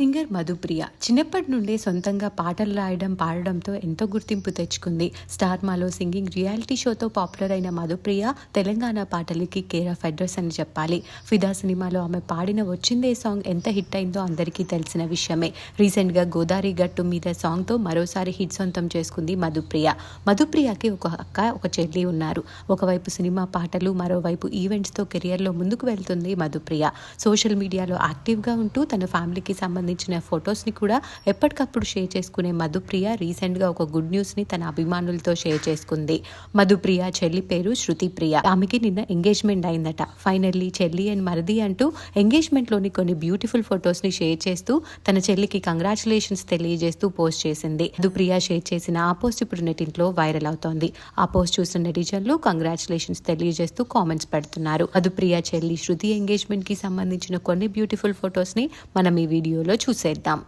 Singer Madhupriya చిన్నప్పటి నుండే సొంతంగా పాటలు రాయడం పాడడంతో ఎంతో గుర్తింపు తెచ్చుకుంది. స్టార్ మాలో సింగింగ్ రియాలిటీ షోతో పాపులర్ అయిన మధుప్రియ తెలంగాణ పాటలకి కేర్ ఆఫ్ అడ్రస్ అని చెప్పాలి. ఫిదా సినిమాలో ఆమె పాడిన వచ్చిందే సాంగ్ ఎంత హిట్ అయిందో అందరికీ తెలిసిన విషయమే. రీసెంట్గా గోదావరి గట్టు మీద సాంగ్తో మరోసారి హిట్ సొంతం చేసుకుంది మధుప్రియ. మధుప్రియకి ఒక అక్క ఒక చెల్లి ఉన్నారు. ఒకవైపు సినిమా పాటలు మరోవైపు ఈవెంట్స్తో కెరియర్లో ముందుకు వెళ్తుంది మధుప్రియ. సోషల్ మీడియాలో యాక్టివ్గా ఉంటూ తన ఫ్యామిలీకి సంబంధించి సంబంధించిన ఫొటోస్ని కూడా ఎప్పటికప్పుడు షేర్ చేసుకునే మధుప్రియ రీసెంట్గా ఒక గుడ్ న్యూస్ని తన అభిమానులతో షేర్ చేసుకుంది. మధుప్రియ చెల్లి పేరు శృతిప్రియ. ఆమెకి నిన్న ఎంగేజ్మెంట్ అయిందట. ఫైనల్లీ చెల్లి అండ్ మరిది అంటూ ఎంగేజ్మెంట్లోని కొన్ని బ్యూటిఫుల్ ఫొటోస్ని షేర్ చేస్తూ తన చెల్లికి కంగ్రాచులేషన్స్ తెలియజేస్తూ పోస్ట్ చేసింది. మధుప్రియ షేర్ చేసిన ఆ పోస్ట్ ఇప్పుడు నెటింట్లో వైరల్ అవుతోంది. ఆ పోస్ట్ చూసిన నెటిజన్లు కంగ్రాచులేషన్స్ తెలియజేస్తూ కామెంట్స్ పెడుతున్నారు. మధుప్రియ చెల్లి శృతి ఎంగేజ్మెంట్కి సంబంధించిన కొన్ని బ్యూటిఫుల్ ఫొటోస్ని మనం ఈ వీడియోలో చూసేద్దాం.